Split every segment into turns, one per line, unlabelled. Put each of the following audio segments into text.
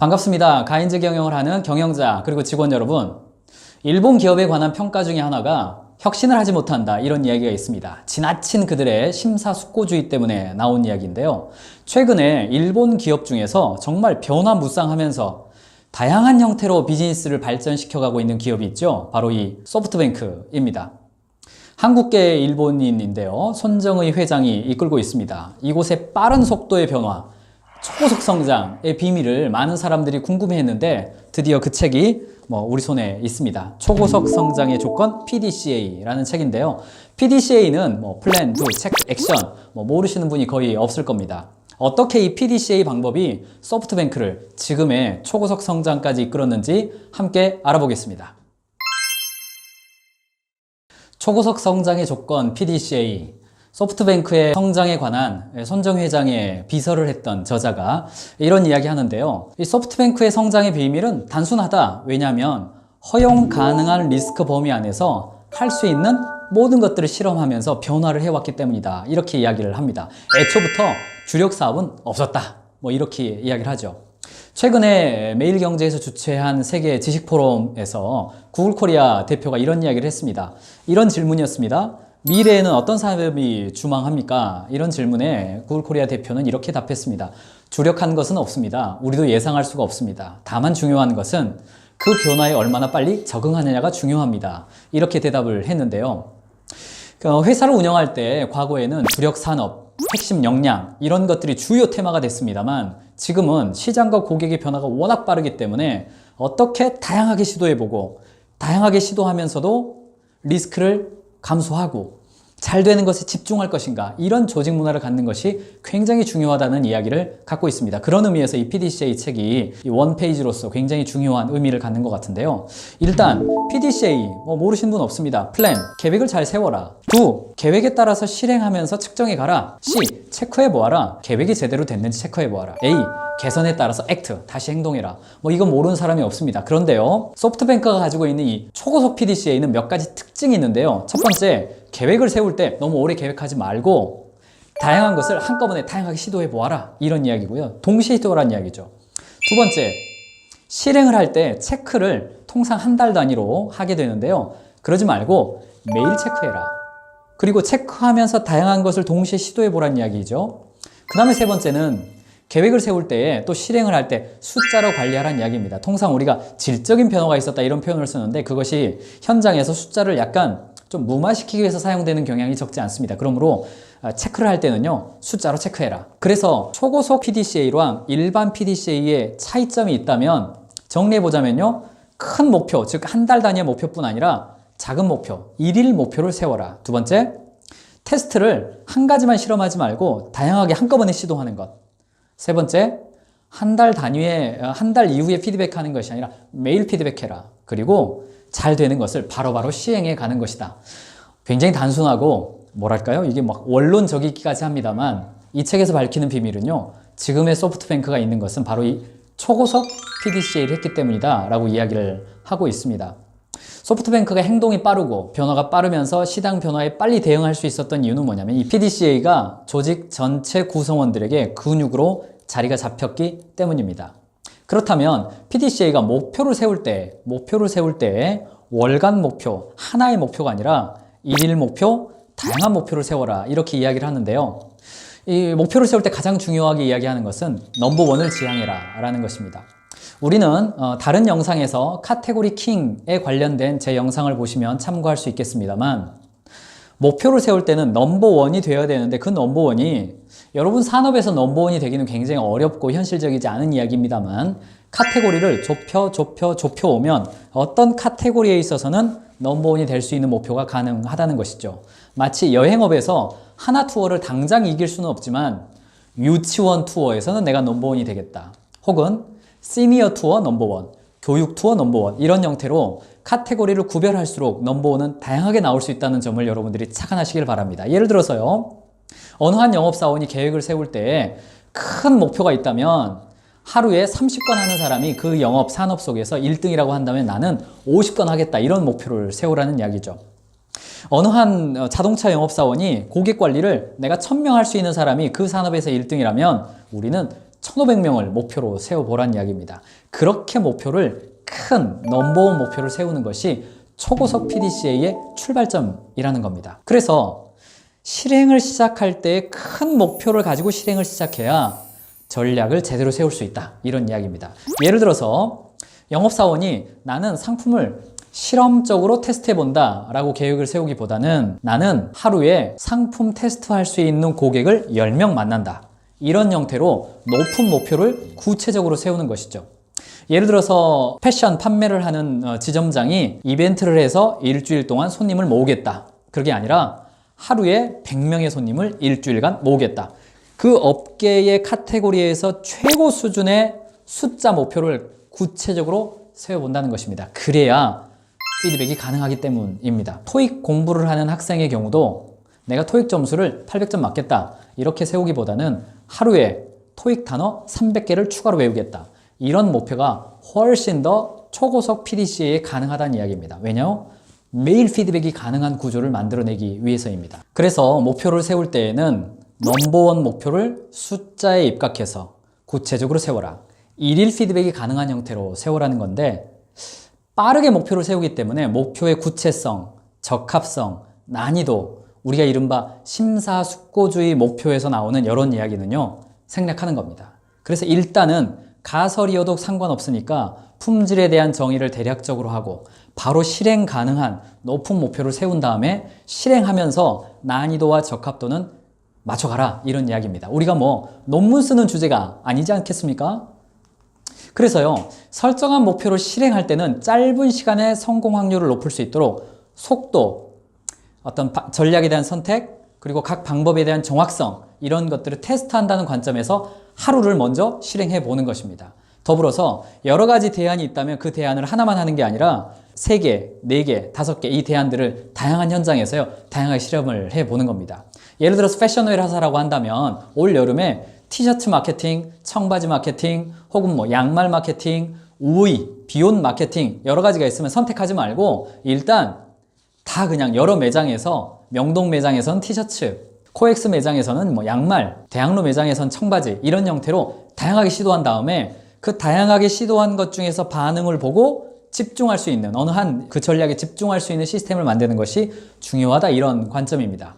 반갑습니다. 가인즈 경영을 하는 경영자 그리고 직원 여러분. 일본 기업에 관한 평가 중에 하나가 혁신을 하지 못한다 이런 이야기가 있습니다. 지나친 그들의 심사숙고주의 때문에 나온 이야기인데요. 최근에 일본 기업 중에서 정말 변화무쌍하면서 다양한 형태로 비즈니스를 발전시켜가고 있는 기업이 있죠. 바로 이 소프트뱅크입니다. 한국계 일본인인데요. 손정의 회장이 이끌고 있습니다. 이곳의 빠른 속도의 변화, 초고속 성장의 비밀을 많은 사람들이 궁금해했는데 드디어 그 책이 뭐 우리 손에 있습니다. 초고속 성장의 조건 PDCA라는 책인데요. PDCA는 뭐 플랜, 두, 책, 액션 뭐 모르시는 분이 거의 없을 겁니다. 어떻게 이 PDCA 방법이 소프트뱅크를 지금의 초고속 성장까지 이끌었는지 함께 알아보겠습니다. 초고속 성장의 조건 PDCA 소프트뱅크의 성장에 관한 손정 회장의 비서를 했던 저자가 이런 이야기 하는데요. 이 소프트뱅크의 성장의 비밀은 단순하다. 왜냐하면 허용 가능한 리스크 범위 안에서 할 수 있는 모든 것들을 실험하면서 변화를 해왔기 때문이다. 이렇게 이야기를 합니다. 애초부터 주력 사업은 없었다. 뭐 이렇게 이야기를 하죠. 최근에 매일경제에서 주최한 세계 지식 포럼에서 구글 코리아 대표가 이런 이야기를 했습니다. 이런 질문이었습니다. 미래에는 어떤 사업이 주망합니까? 이런 질문에 구글 코리아 대표는 이렇게 답했습니다. 주력한 것은 없습니다. 우리도 예상할 수가 없습니다. 다만 중요한 것은 그 변화에 얼마나 빨리 적응하느냐가 중요합니다. 이렇게 대답을 했는데요. 그 회사를 운영할 때 과거에는 주력 산업, 핵심 역량 이런 것들이 주요 테마가 됐습니다만 지금은 시장과 고객의 변화가 워낙 빠르기 때문에 어떻게 다양하게 시도해보고 다양하게 시도하면서도 리스크를 감수하고 잘 되는 것에 집중할 것인가 이런 조직 문화를 갖는 것이 굉장히 중요하다는 이야기를 갖고 있습니다. 그런 의미에서 이 PDCA 책이 원 페이지로서 굉장히 중요한 의미를 갖는 것 같은데요. 일단 PDCA 뭐 모르시는 분 없습니다. 플랜 계획을 잘 세워라. 두 계획에 따라서 실행하면서 측정해 가라. C 체크해 보아라. 계획이 제대로 됐는지 체크해 보아라. A 개선에 따라서 액트 다시 행동해라. 뭐 이건 모르는 사람이 없습니다. 그런데요. 소프트뱅크가 가지고 있는 이 초고속 PDCA는 몇 가지 특징이 있는데요. 첫 번째 계획을 세울 때 너무 오래 계획하지 말고 다양한 것을 한꺼번에 다양하게 시도해 보아라. 이런 이야기고요. 동시에 시도하라는 이야기죠. 두 번째 실행을 할 때 체크를 통상 한 달 단위로 하게 되는데요. 그러지 말고 매일 체크해라. 그리고 체크하면서 다양한 것을 동시에 시도해 보라는 이야기죠. 그 다음에 세 번째는 계획을 세울 때에 또 실행을 할 때 숫자로 관리하라는 이야기입니다. 통상 우리가 질적인 변화가 있었다 이런 표현을 쓰는데 그것이 현장에서 숫자를 약간 좀 무마시키기 위해서 사용되는 경향이 적지 않습니다. 그러므로 아, 체크를 할 때는요, 숫자로 체크해라. 그래서 초고속 PDCA랑 일반 PDCA의 차이점이 있다면 정리해 보자면요, 큰 목표, 즉 한 달 단위의 목표뿐 아니라 작은 목표, 일일 목표를 세워라. 두 번째, 테스트를 한 가지만 실험하지 말고 다양하게 한꺼번에 시도하는 것. 세 번째, 한 달 단위의, 한 달 이후에 피드백하는 것이 아니라 매일 피드백해라. 그리고 잘 되는 것을 바로바로 바로 시행해 가는 것이다. 굉장히 단순하고, 뭐랄까요? 이게 막 원론적이기까지 합니다만, 이 책에서 밝히는 비밀은요, 지금의 소프트뱅크가 있는 것은 바로 이 초고속 PDCA를 했기 때문이다. 라고 이야기를 하고 있습니다. 소프트뱅크가 행동이 빠르고 변화가 빠르면서 시장 변화에 빨리 대응할 수 있었던 이유는 뭐냐면 이 PDCA가 조직 전체 구성원들에게 근육으로 자리가 잡혔기 때문입니다. 그렇다면 PDCA가 목표를 세울 때, 목표를 세울 때 월간 목표, 하나의 목표가 아니라 일일 목표, 다양한 목표를 세워라. 이렇게 이야기를 하는데요. 이 목표를 세울 때 가장 중요하게 이야기하는 것은 넘버원을 지향해라 라는 것입니다. 우리는 어, 다른 영상에서 카테고리 킹에 관련된 제 영상을 보시면 참고할 수 있겠습니다만 목표를 세울 때는 넘버원이 되어야 되는데 그 넘버원이 여러분 산업에서 넘버원이 되기는 굉장히 어렵고 현실적이지 않은 이야기입니다만 카테고리를 좁혀 좁혀 좁혀 오면 어떤 카테고리에 있어서는 넘버원이 될 수 있는 목표가 가능하다는 것이죠. 마치 여행업에서 하나 투어를 당장 이길 수는 없지만 유치원 투어에서는 내가 넘버원이 되겠다. 혹은 시니어 투어 넘버원, 교육 투어 넘버원 이런 형태로 카테고리를 구별할수록 넘버원은 다양하게 나올 수 있다는 점을 여러분들이 착안하시길 바랍니다. 예를 들어서요. 어느 한 영업사원이 계획을 세울 때 큰 목표가 있다면 하루에 30건 하는 사람이 그 영업 산업 속에서 1등이라고 한다면 나는 50건 하겠다 이런 목표를 세우라는 이야기죠. 어느 한 자동차 영업사원이 고객 관리를 내가 1000명 할 수 있는 사람이 그 산업에서 1등이라면 우리는 1,500명을 목표로 세워보란 이야기입니다. 그렇게 목표를 큰 넘버원 목표를 세우는 것이 초고속 PDCA의 출발점이라는 겁니다. 그래서 실행을 시작할 때 큰 목표를 가지고 실행을 시작해야 전략을 제대로 세울 수 있다. 이런 이야기입니다. 예를 들어서 영업사원이 나는 상품을 실험적으로 테스트해 본다 라고 계획을 세우기보다는 나는 하루에 상품 테스트할 수 있는 고객을 10명 만난다. 이런 형태로 높은 목표를 구체적으로 세우는 것이죠. 예를 들어서 패션 판매를 하는 어, 지점장이 이벤트를 해서 일주일 동안 손님을 모으겠다. 그게 아니라 하루에 100명의 손님을 일주일간 모으겠다. 그 업계의 카테고리에서 최고 수준의 숫자 목표를 구체적으로 세워본다는 것입니다. 그래야 피드백이 가능하기 때문입니다. 토익 공부를 하는 학생의 경우도 내가 토익 점수를 800점 맞겠다. 이렇게 세우기보다는 하루에 토익 단어 300개를 추가로 외우겠다. 이런 목표가 훨씬 더 초고속 PDCA에 가능하다는 이야기입니다. 왜냐? 매일 피드백이 가능한 구조를 만들어내기 위해서입니다. 그래서 목표를 세울 때에는 넘버원 목표를 숫자에 입각해서 구체적으로 세워라. 일일 피드백이 가능한 형태로 세워라는 건데 빠르게 목표를 세우기 때문에 목표의 구체성, 적합성, 난이도, 우리가 이른바 심사숙고주의 목표에서 나오는 이런 이야기는요, 생략하는 겁니다. 그래서 일단은 가설이어도 상관없으니까 품질에 대한 정의를 대략적으로 하고 바로 실행 가능한 높은 목표를 세운 다음에 실행하면서 난이도와 적합도는 맞춰가라 이런 이야기입니다. 우리가 뭐 논문 쓰는 주제가 아니지 않겠습니까? 그래서요, 설정한 목표를 실행할 때는 짧은 시간에 성공 확률을 높일 수 있도록 속도, 어떤 바- 전략에 대한 선택, 그리고 각 방법에 대한 정확성, 이런 것들을 테스트한다는 관점에서 하루를 먼저 실행해 보는 것입니다. 더불어서 여러 가지 대안이 있다면 그 대안을 하나만 하는 게 아니라 세개네개 다섯 개 이 대안들을 다양한 현장에서요, 다양하게 실험을 해 보는 겁니다. 예를 들어서 패션웨어를 하사라고 한다면 올 여름에 티셔츠 마케팅, 청바지 마케팅, 혹은 뭐 양말 마케팅, 우의, 비옷 마케팅 여러 가지가 있으면 선택하지 말고 일단 다 그냥 여러 매장에서 명동 매장에서는 티셔츠, 코엑스 매장에서는 뭐 양말, 대학로 매장에서는 청바지 이런 형태로 다양하게 시도한 다음에 그 다양하게 시도한 것 중에서 반응을 보고 집중할 수 있는 어느 한 그 전략에 집중할 수 있는 시스템을 만드는 것이 중요하다 이런 관점입니다.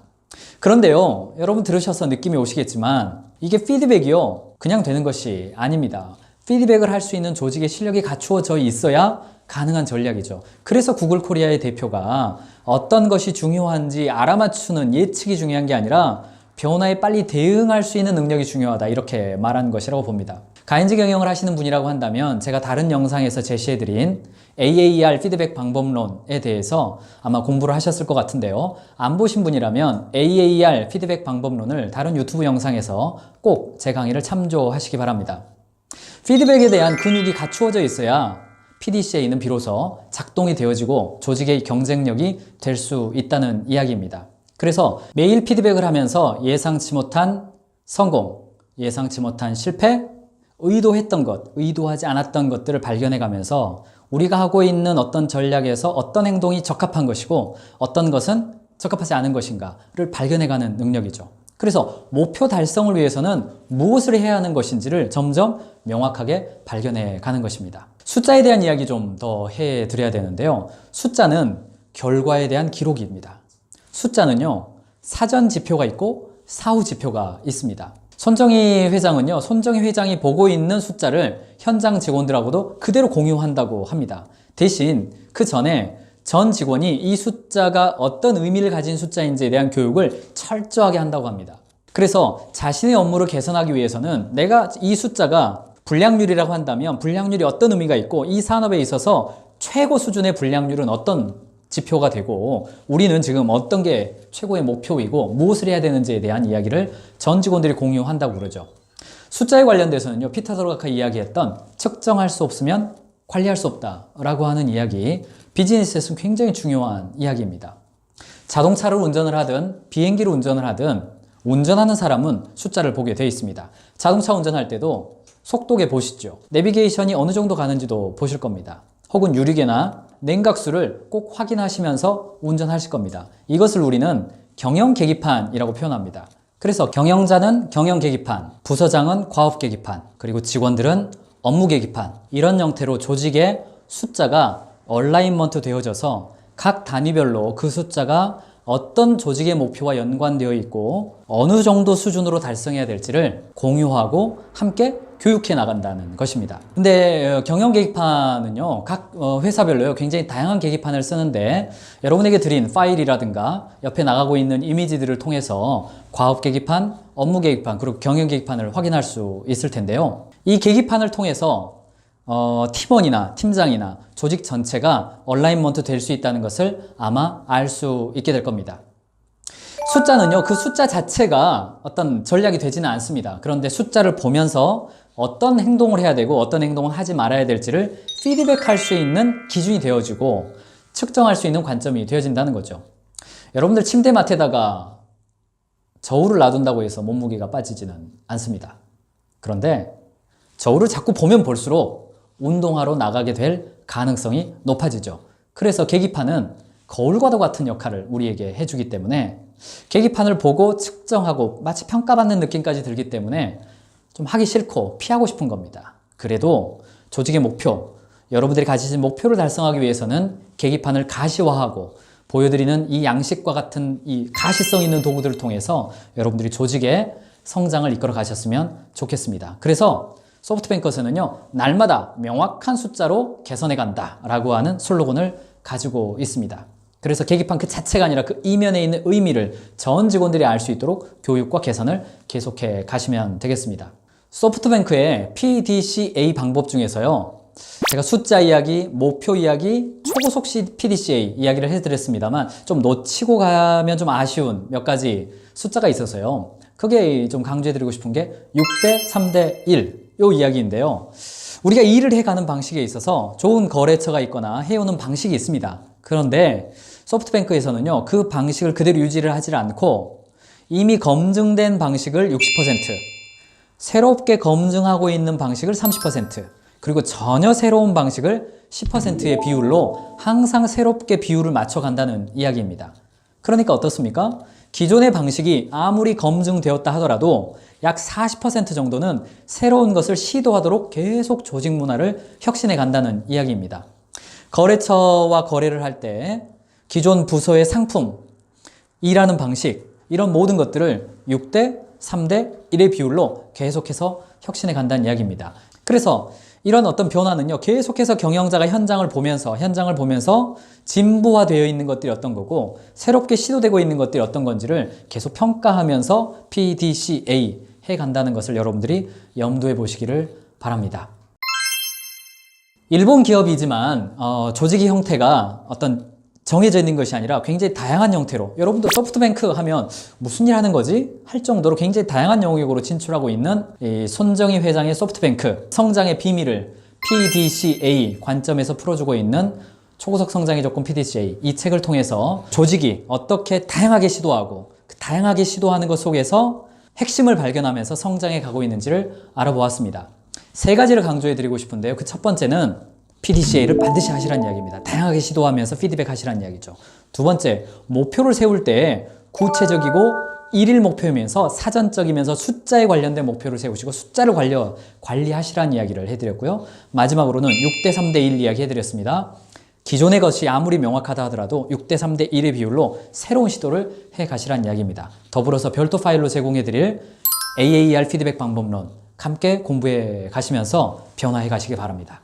그런데요, 여러분 들으셔서 느낌이 오시겠지만 이게 피드백이요, 그냥 되는 것이 아닙니다. 피드백을 할 수 있는 조직의 실력이 갖추어져 있어야 가능한 전략이죠. 그래서 구글 코리아의 대표가 어떤 것이 중요한지 알아맞추는 예측이 중요한 게 아니라 변화에 빨리 대응할 수 있는 능력이 중요하다. 이렇게 말한 것이라고 봅니다. 가인즈 경영을 하시는 분이라고 한다면 제가 다른 영상에서 제시해드린 AAR 피드백 방법론에 대해서 아마 공부를 하셨을 것 같은데요. 안 보신 분이라면 AAR 피드백 방법론을 다른 유튜브 영상에서 꼭 제 강의를 참조하시기 바랍니다. 피드백에 대한 근육이 갖추어져 있어야 PDCA는 비로소 작동이 되어지고 조직의 경쟁력이 될 수 있다는 이야기입니다. 그래서 매일 피드백을 하면서 예상치 못한 성공, 예상치 못한 실패, 의도했던 것, 의도하지 않았던 것들을 발견해 가면서 우리가 하고 있는 어떤 전략에서 어떤 행동이 적합한 것이고 어떤 것은 적합하지 않은 것인가를 발견해 가는 능력이죠. 그래서 목표 달성을 위해서는 무엇을 해야 하는 것인지를 점점 명확하게 발견해 가는 것입니다. 숫자에 대한 이야기 좀 더 해 드려야 되는데요. 숫자는 결과에 대한 기록입니다. 숫자는요, 사전 지표가 있고 사후 지표가 있습니다. 손정희 회장은요, 손정희 회장이 보고 있는 숫자를 현장 직원들하고도 그대로 공유한다고 합니다. 대신 그 전에 전 직원이 이 숫자가 어떤 의미를 가진 숫자인지에 대한 교육을 철저하게 한다고 합니다. 그래서 자신의 업무를 개선하기 위해서는 내가 이 숫자가 불량률이라고 한다면 불량률이 어떤 의미가 있고 이 산업에 있어서 최고 수준의 불량률은 어떤 지표가 되고 우리는 지금 어떤 게 최고의 목표이고 무엇을 해야 되는지에 대한 이야기를 전 직원들이 공유한다고 그러죠. 숫자에 관련돼서는요, 드로가카 이야기했던 측정할 수 없으면 관리할 수 없다라고 하는 이야기, 비즈니스에서는 굉장히 중요한 이야기입니다. 자동차를 운전을 하든 비행기를 운전을 하든 운전하는 사람은 숫자를 보게 되어 있습니다. 자동차 운전할 때도 속도계 보시죠. 내비게이션이 어느 정도 가는지도 보실 겁니다. 혹은 유리계나 냉각수를 꼭 확인하시면서 운전하실 겁니다. 이것을 우리는 경영 계기판이라고 표현합니다. 그래서 경영자는 경영 계기판, 부서장은 과업 계기판, 그리고 직원들은 업무 계기판 이런 형태로 조직의 숫자가 얼라인먼트 되어져서 각 단위별로 그 숫자가 어떤 조직의 목표와 연관되어 있고 어느 정도 수준으로 달성해야 될지를 공유하고 함께 교육해 나간다는 것입니다. 근데 어, 경영 계기판은요, 각 어, 회사별로요, 굉장히 다양한 계기판을 쓰는데 여러분에게 드린 파일이라든가 옆에 나가고 있는 이미지들을 통해서 과업 계기판, 업무 계기판, 그리고 경영 계기판을 확인할 수 있을 텐데요. 이 계기판을 통해서 어, 팀원이나 팀장이나 조직 전체가 얼라인먼트 될 수 있다는 것을 아마 알 수 있게 될 겁니다. 숫자는요, 그 숫자 자체가 어떤 전략이 되지는 않습니다. 그런데 숫자를 보면서 어떤 행동을 해야 되고 어떤 행동을 하지 말아야 될지를 피드백할 수 있는 기준이 되어지고 측정할 수 있는 관점이 되어진다는 거죠. 여러분들 침대맡에다가 저울을 놔둔다고 해서 몸무게가 빠지지는 않습니다. 그런데 저울을 자꾸 보면 볼수록 운동하러 나가게 될 가능성이 높아지죠. 그래서 계기판은 거울과도 같은 역할을 우리에게 해주기 때문에 계기판을 보고 측정하고 마치 평가받는 느낌까지 들기 때문에 좀 하기 싫고 피하고 싶은 겁니다. 그래도 조직의 목표, 여러분들이 가지신 목표를 달성하기 위해서는 계기판을 가시화하고 보여드리는 이 양식과 같은 이 가시성 있는 도구들을 통해서 여러분들이 조직의 성장을 이끌어 가셨으면 좋겠습니다. 그래서 소프트뱅크에서는요, 날마다 명확한 숫자로 개선해 간다 라고 하는 슬로건을 가지고 있습니다. 그래서 계기판 그 자체가 아니라 그 이면에 있는 의미를 전 직원들이 알 수 있도록 교육과 개선을 계속해 가시면 되겠습니다. 소프트뱅크의 PDCA 방법 중에서요, 제가 숫자 이야기, 목표 이야기, 초고속 PDCA 이야기를 해드렸습니다만 좀 놓치고 가면 좀 아쉬운 몇 가지 숫자가 있어서요. 크게 좀 강조해드리고 싶은 게 6대 3대 1, 요 이야기인데요. 우리가 일을 해가는 방식에 있어서 좋은 거래처가 있거나 해오는 방식이 있습니다. 그런데 소프트뱅크에서는요, 그 방식을 그대로 유지를 하지 않고 이미 검증된 방식을 60%, 새롭게 검증하고 있는 방식을 30%, 그리고 전혀 새로운 방식을 10%의 비율로 항상 새롭게 비율을 맞춰간다는 이야기입니다. 그러니까 어떻습니까? 기존의 방식이 아무리 검증되었다 하더라도 약 40% 정도는 새로운 것을 시도하도록 계속 조직 문화를 혁신해 간다는 이야기입니다. 거래처와 거래를 할 때 기존 부서의 상품, 일하는 방식, 이런 모든 것들을 6대, 3대 1의 비율로 계속해서 혁신해 간다는 이야기입니다. 그래서 이런 어떤 변화는요, 계속해서 경영자가 현장을 보면서, 현장을 보면서 진보화되어 있는 것들이 어떤 거고, 새롭게 시도되고 있는 것들이 어떤 건지를 계속 평가하면서 PDCA 해 간다는 것을 여러분들이 염두에 보시기를 바랍니다. 일본 기업이지만, 어, 조직의 형태가 어떤 정해져 있는 것이 아니라 굉장히 다양한 형태로 여러분도 소프트뱅크 하면 무슨 일 하는 거지? 할 정도로 굉장히 다양한 영역으로 진출하고 있는 이 손정희 회장의 소프트뱅크 성장의 비밀을 PDCA 관점에서 풀어주고 있는 초고속 성장의 조건 PDCA 이 책을 통해서 조직이 어떻게 다양하게 시도하고 그 다양하게 시도하는 것 속에서 핵심을 발견하면서 성장해 가고 있는지를 알아보았습니다. 세 가지를 강조해 드리고 싶은데요. 그 첫 번째는 PDCA를 반드시 하시라는 이야기입니다. 다양하게 시도하면서 피드백 하시라는 이야기죠. 두 번째, 목표를 세울 때 구체적이고 일일 목표이면서 사전적이면서 숫자에 관련된 목표를 세우시고 숫자를 관리, 관리하시라는 이야기를 해드렸고요. 마지막으로는 6대 3대 1 이야기 해드렸습니다. 기존의 것이 아무리 명확하다 하더라도 6대 3대 1의 비율로 새로운 시도를 해 가시라는 이야기입니다. 더불어서 별도 파일로 제공해드릴 AAR 피드백 방법론 함께 공부해 가시면서 변화해 가시기 바랍니다.